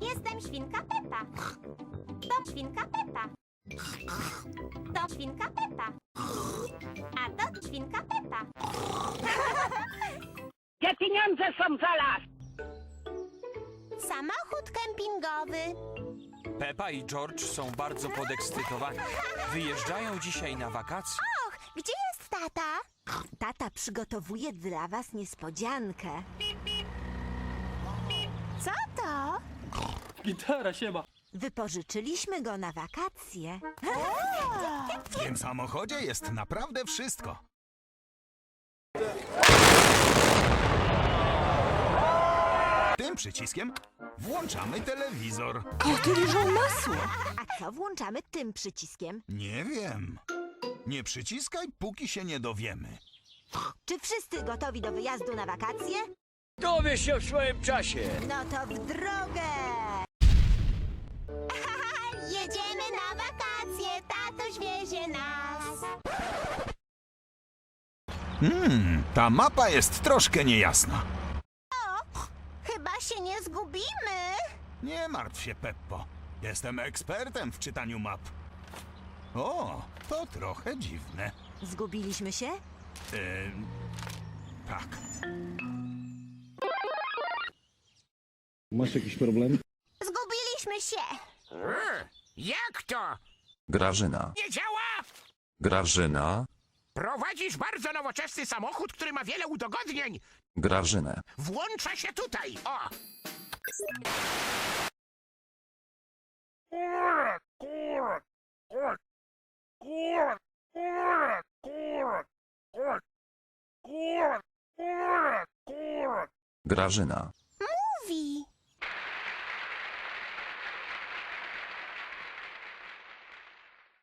Jestem świnka Pepa. To świnka Pepa. To świnka Pepa. A to świnka Pepa. Te pieniądze są za las. Samochód kempingowy. Pepa i George są bardzo podekscytowani. Wyjeżdżają dzisiaj na wakacje. Och, gdzie jest tata? Tata przygotowuje dla was niespodziankę. Co to? Gitara siema. Wypożyczyliśmy go na wakacje. W tym samochodzie jest naprawdę wszystko. Tym przyciskiem włączamy telewizor. A co włączamy tym przyciskiem? Nie wiem. Nie przyciskaj, póki się nie dowiemy. Czy wszyscy gotowi do wyjazdu na wakacje? Dowie się w swoim czasie. No to w drogę! Hmm, ta mapa jest troszkę niejasna. Chyba się nie zgubimy. Nie martw się, Peppo. Jestem ekspertem w czytaniu map. O, to trochę dziwne. Zgubiliśmy się? Ym, tak. Masz jakiś problem? Zgubiliśmy się. Jak to? Grażyna. Nie działa? Grażyna. Prowadzisz bardzo nowoczesny samochód, który ma wiele udogodnień. Grażynę. Włącza się tutaj. O! Grażyna.